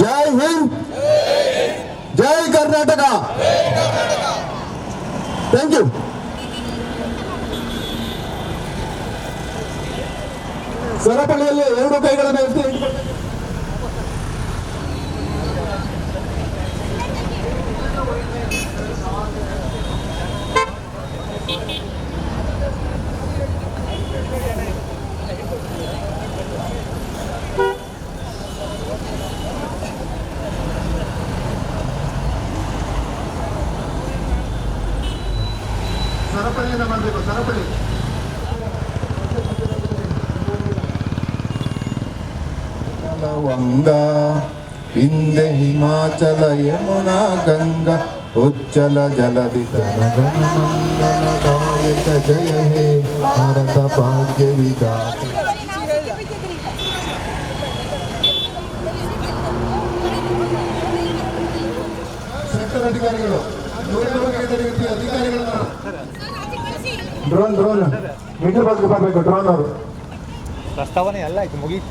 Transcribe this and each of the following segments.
ಜೈ ಹಿಂದ್ ಜೈ Karnataka thank you ಸರಪಳಿಯಲ್ಲಿ ಎರಡು ಕೈಗಳನ್ನು ಎತ್ತಿ ಸರಪಳಿಯಿಂದ ಮಾಡಬೇಕು ಸರಪಳಿ ವಂಗ ಹಿಂದೆ ಹಿಮಾಚಲ ಯಮುನಾ ಗಂಗಾ ಉಚ್ಚಲ ಜಲದಿ ಜಯ ಹೇ ಭಾರತ ಭಾಗ್ಯ ಸೆಕ್ಟರ್ ಅಧಿಕಾರಿಗಳು ಅಧಿಕಾರಿಗಳನ್ನ. ಡ್ರೋನ್ ಡ್ರೋನ್ ಮೀಟರ್ ಬಗ್ಗೆ ಬರಬೇಕು ಡ್ರೋನ್ ಅವರು. ಪ್ರಸ್ತಾವನೆ ಎಲ್ಲ ಆಯ್ತು ಮುಗೀತು.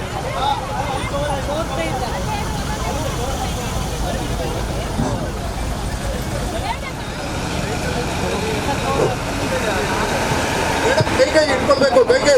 ಕೈ ಕೈ ಇಟ್ಕೊಳ್ಬೇಕು ಕೈ ಕೈ.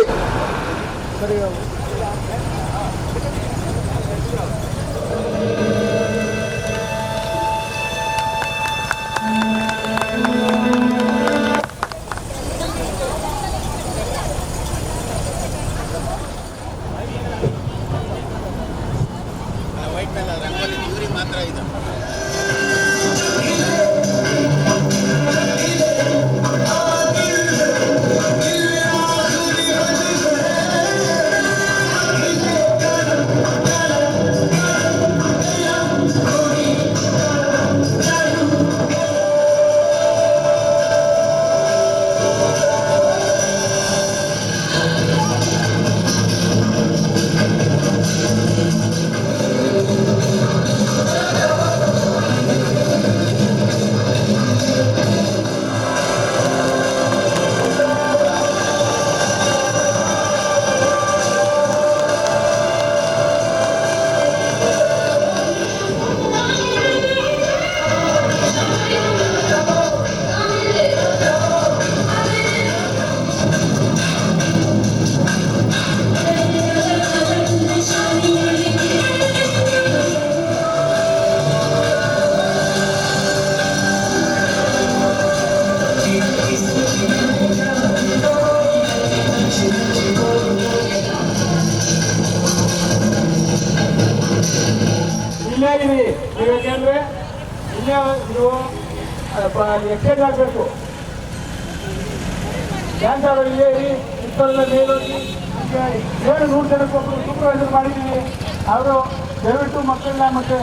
ಇಪ್ಪಲ್ಲ ಮೇಲೋಗಿ ಏಳು ನೂರು ಜನಕ್ಕೆ ಒಬ್ಬರು ಸೂಪರ್ವೈಸರ್ ಮಾಡಿದ್ದೀವಿ. ಅವರು ದಯವಿಟ್ಟು ಮಕ್ಕಳನ್ನ ಮತ್ತೆ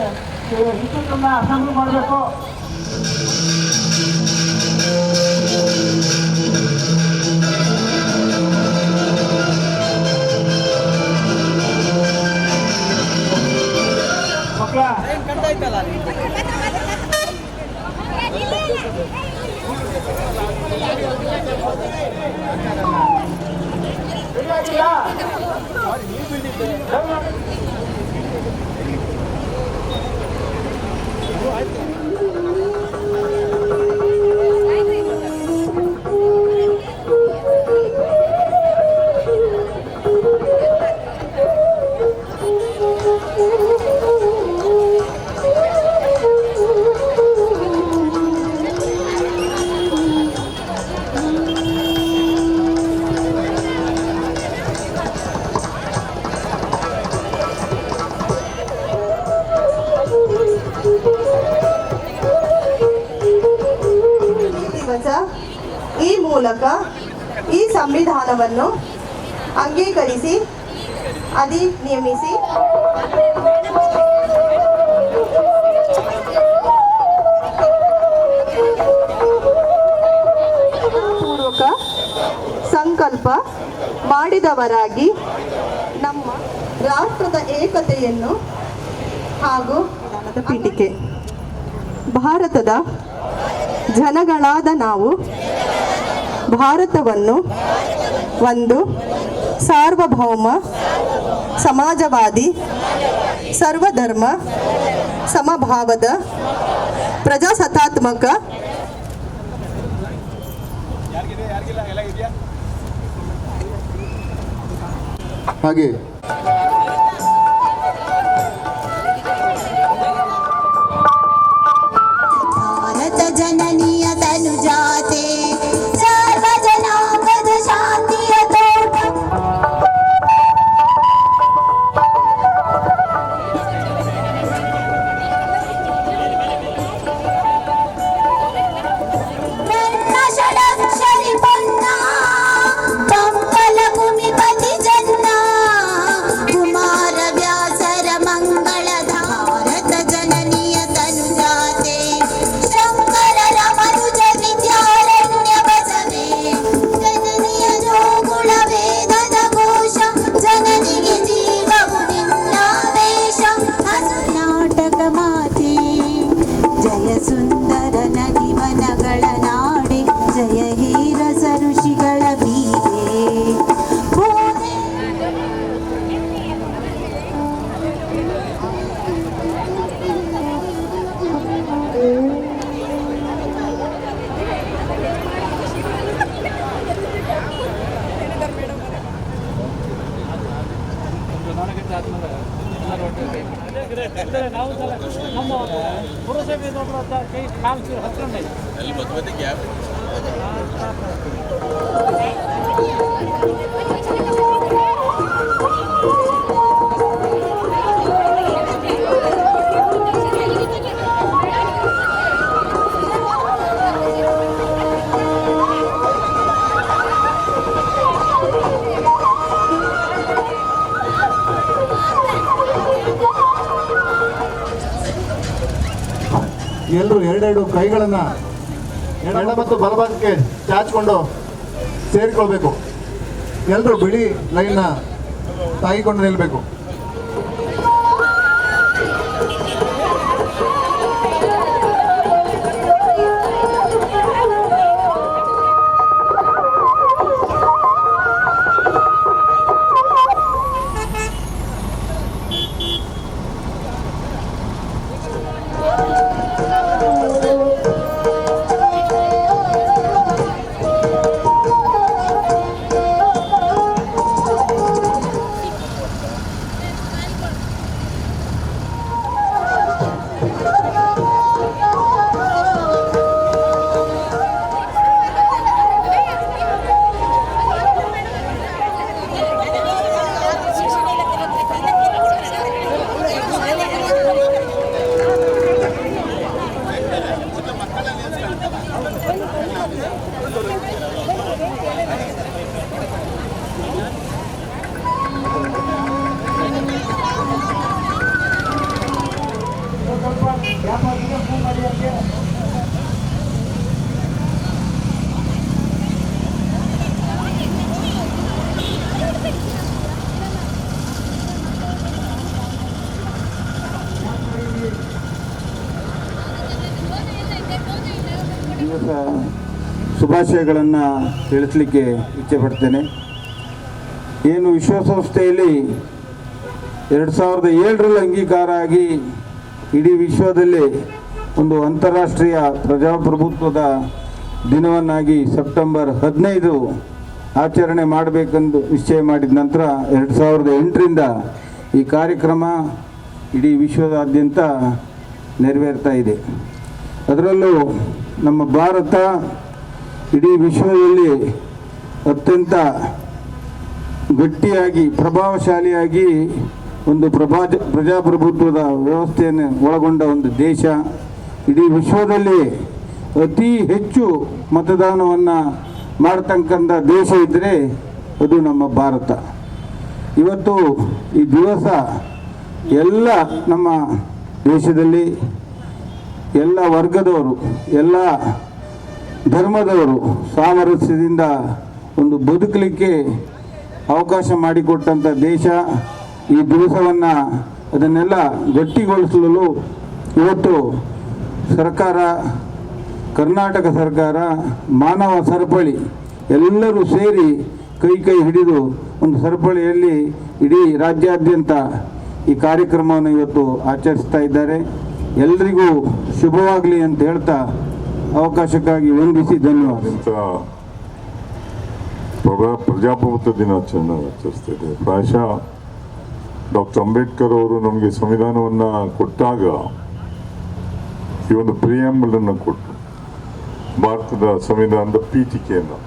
ಶಿಕ್ಷಕರನ್ನ ಅಸೆಂಬ್ಲಿ ಮಾಡಬೇಕು. ಮಾಡಿದವರಾಗಿ ನಮ್ಮ ರಾಷ್ಟ್ರದ ಏಕತೆಯನ್ನು ಹಾಗೂ ಪೀಠಿಕೆ. ಭಾರತದ ಜನಗಳಾದ ನಾವು ಭಾರತವನ್ನು ಒಂದು ಸಾರ್ವಭೌಮ ಸಮಾಜವಾದಿ ಸರ್ವಧರ್ಮ ಸಮಭಾವದ ಪ್ರಜಾಸತ್ತಾತ್ಮಕ ಹಾಗೆ काम शुरू हसलो नाही। ही भगवत घ्या ಎಲ್ಲರೂ ಎರಡೆರಡು ಕೈಗಳನ್ನ ಎಡ ಮತ್ತು ಬಲಭಾಗಕ್ಕೆ ಚಾಚಿಕೊಂಡು ಸೇರಿಕೊಳ್ಬೇಕು. ಎಲ್ಲರೂ ಬಿಳಿ ಲೈನ್ನ ತಾಗಿಕೊಂಡು ನಿಲ್ಲಬೇಕು ಶುಭಾಶಯಗಳನ್ನು ತಿಳಿಸಲಿಕ್ಕೆ ಇಚ್ಛೆಪಡ್ತೇನೆ ಏನು ವಿಶ್ವಸಂಸ್ಥೆಯಲ್ಲಿ ಎರಡು ಸಾವಿರದ ಏಳರಲ್ಲಿ ಅಂಗೀಕಾರ ಆಗಿ ಇಡೀ ವಿಶ್ವದಲ್ಲಿ ಒಂದು ಅಂತಾರಾಷ್ಟ್ರೀಯ ಪ್ರಜಾಪ್ರಭುತ್ವದ ದಿನವನ್ನಾಗಿ ಸೆಪ್ಟೆಂಬರ್ ಹದಿನೈದು ಆಚರಣೆ ಮಾಡಬೇಕೆಂದು ನಿಶ್ಚಯ ಮಾಡಿದ ನಂತರ ಎರಡು ಸಾವಿರದ ಎಂಟರಿಂದ ಈ ಕಾರ್ಯಕ್ರಮ ಇಡೀ ವಿಶ್ವದಾದ್ಯಂತ ನೆರವೇರ್ತಾ ಇದೆ. ಅದರಲ್ಲೂ ನಮ್ಮ ಭಾರತ ಇಡೀ ವಿಶ್ವದಲ್ಲಿ ಅತ್ಯಂತ ಗಟ್ಟಿಯಾಗಿ, ಪ್ರಭಾವಶಾಲಿಯಾಗಿ ಒಂದು ಪ್ರಭಾ, ಪ್ರಜಾಪ್ರಭುತ್ವದ ವ್ಯವಸ್ಥೆಯನ್ನು ಒಳಗೊಂಡ ಒಂದು ದೇಶ. ಇಡೀ ವಿಶ್ವದಲ್ಲಿ ಅತಿ ಹೆಚ್ಚು ಮತದಾನವನ್ನು ಮಾಡ್ತಕ್ಕಂಥ ದೇಶ ಇದ್ದರೆ ಅದು ನಮ್ಮ ಭಾರತ. ಇವತ್ತು ಈ ದಿವಸ ಎಲ್ಲ ನಮ್ಮ ದೇಶದಲ್ಲಿ ಎಲ್ಲ ವರ್ಗದವರು, ಎಲ್ಲ ಧರ್ಮದವರು ಸಾಮರಸ್ಯದಿಂದ ಒಂದು ಬದುಕಲಿಕ್ಕೆ ಅವಕಾಶ ಮಾಡಿಕೊಟ್ಟಂಥ ದೇಶ ಈ ದಿವಸವನ್ನು ಅದನ್ನೆಲ್ಲ ಗಟ್ಟಿಗೊಳಿಸಲು ಇವತ್ತು ಸರ್ಕಾರ, ಕರ್ನಾಟಕ ಸರ್ಕಾರ, ಮಾನವ ಸರಪಳಿ ಎಲ್ಲರೂ ಸೇರಿ ಕೈ ಕೈ ಹಿಡಿದು ಒಂದು ಸರಪಳಿಯಲ್ಲಿ ಇಡೀ ರಾಜ್ಯಾದ್ಯಂತ ಈ ಕಾರ್ಯಕ್ರಮವನ್ನು ಇವತ್ತು ಆಚರಿಸ್ತಾ ಇದ್ದಾರೆ. ಎಲ್ರಿಗೂ ಶುಭವಾಗಲಿ ಅಂತ ಹೇಳ್ತಾ ಅವಕಾಶಕ್ಕಾಗಿ ವಂದಿಸಿ ಧನ್ಯವಾದ ಪ್ರಜಾಪ್ರಭುತ್ವ ದಿನಾಚರಣೆ ಆಚರಿಸ್ತಾ ಇದೆ ಪ್ರಾಯಶಃ ಡಾಕ್ಟರ್ ಅಂಬೇಡ್ಕರ್ ಅವರು ನಮಗೆ ಸಂವಿಧಾನವನ್ನ ಕೊಟ್ಟಾಗ ಈ ಒಂದು ಪ್ರಿಯಾಂಬಲ್ ಅನ್ನು ಕೊಟ್ಟರು ಭಾರತದ ಸಂವಿಧಾನದ ಪೀಠಿಕೆಯನ್ನು.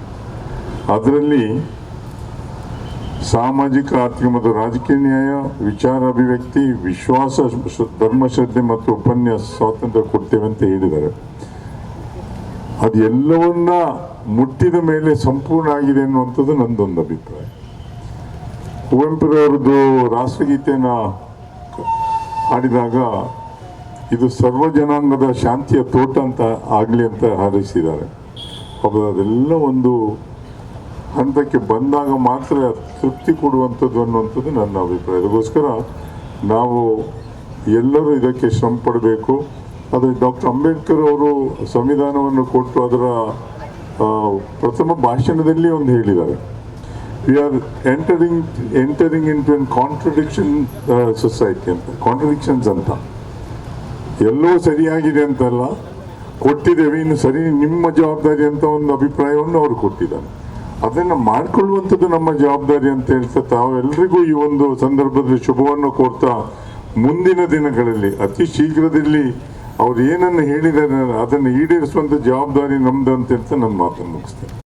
ಅದರಲ್ಲಿ ಸಾಮಾಜಿಕ, ಆರ್ಥಿಕ ಮತ್ತು ರಾಜಕೀಯ ನ್ಯಾಯ, ವಿಚಾರ, ಅಭಿವ್ಯಕ್ತಿ, ವಿಶ್ವಾಸ ಧರ್ಮಶ್ರದ್ಧೆ ಮತ್ತು ಉಪನ್ಯಾಸ ಸ್ವಾತಂತ್ರ್ಯ ಕೊಡ್ತೇವೆ ಅಂತ ಹೇಳಿದ್ದಾರೆ. ಅದು ಎಲ್ಲವನ್ನ ಮುಟ್ಟಿದ ಮೇಲೆ ಸಂಪೂರ್ಣ ಆಗಿದೆ ಅನ್ನುವಂಥದ್ದು ನಂದೊಂದು ಅಭಿಪ್ರಾಯ. ಕುವೆಂಪುರವರದ್ದು ರಾಷ್ಟ್ರಗೀತೆಯನ್ನ ಹಾಡಿದಾಗ ಇದು ಸರ್ವ ಜನಾಂಗದ ಶಾಂತಿಯ ತೋಟ ಅಂತ ಆಗಲಿ ಅಂತ ಹಾರೈಸಿದ್ದಾರೆ. ಹೌದು ಅದೆಲ್ಲ ಒಂದು ಹಂತಕ್ಕೆ ಬಂದಾಗ ಮಾತ್ರ ತೃಪ್ತಿ ಕೊಡುವಂಥದ್ದು ಅನ್ನುವಂಥದ್ದು ನನ್ನ ಅಭಿಪ್ರಾಯ. ಅದಕ್ಕೋಸ್ಕರ ನಾವು ಎಲ್ಲರೂ ಇದಕ್ಕೆ ಶ್ರಮ ಪಡಬೇಕು. ಆದರೆ ಡಾಕ್ಟರ್ ಅಂಬೇಡ್ಕರ್ ಅವರು ಸಂವಿಧಾನವನ್ನು ಕೊಟ್ಟು ಅದರ ಪ್ರಥಮ ಭಾಷಣದಲ್ಲಿ ಒಂದು ಹೇಳಿದ್ದಾರೆ. We are entering entering into an contradiction society ಅಂತ ಕಾಂಟ್ರಡಿಕ್ಷನ್ಸ್ ಅಂತ. ಎಲ್ಲೋ ಸರಿಯಾಗಿದೆ ಅಂತಲ್ಲ, ಕೊಟ್ಟಿದ್ದೇವೆ, ಇನ್ನು ಸರಿ ನಿಮ್ಮ ಜವಾಬ್ದಾರಿ ಅಂತ ಒಂದು ಅಭಿಪ್ರಾಯವನ್ನು ಅವರು ಕೊಟ್ಟಿದ್ದಾರೆ. ಅದನ್ನು ಮಾಡಿಕೊಳ್ಳುವಂಥದ್ದು ನಮ್ಮ ಜವಾಬ್ದಾರಿ ಅಂತ ಹೇಳ್ತಾ ತಾವೆಲ್ಲರಿಗೂ ಈ ಒಂದು ಸಂದರ್ಭದಲ್ಲಿ ಶುಭವನ್ನು ಕೋರ್ತಾ ಮುಂದಿನ ದಿನಗಳಲ್ಲಿ, ಅತಿ ಶೀಘ್ರದಲ್ಲಿ ಅವ್ರು ಏನನ್ನು ಹೇಳಿದ್ದಾರೆ ಅದನ್ನು ಈಡೇರಿಸುವಂಥ ಜವಾಬ್ದಾರಿ ನಮ್ದು ಅಂತ ಹೇಳ್ತಾ ನನ್ನ ಮಾತನ್ನು ಮುಗಿಸ್ತೇನೆ.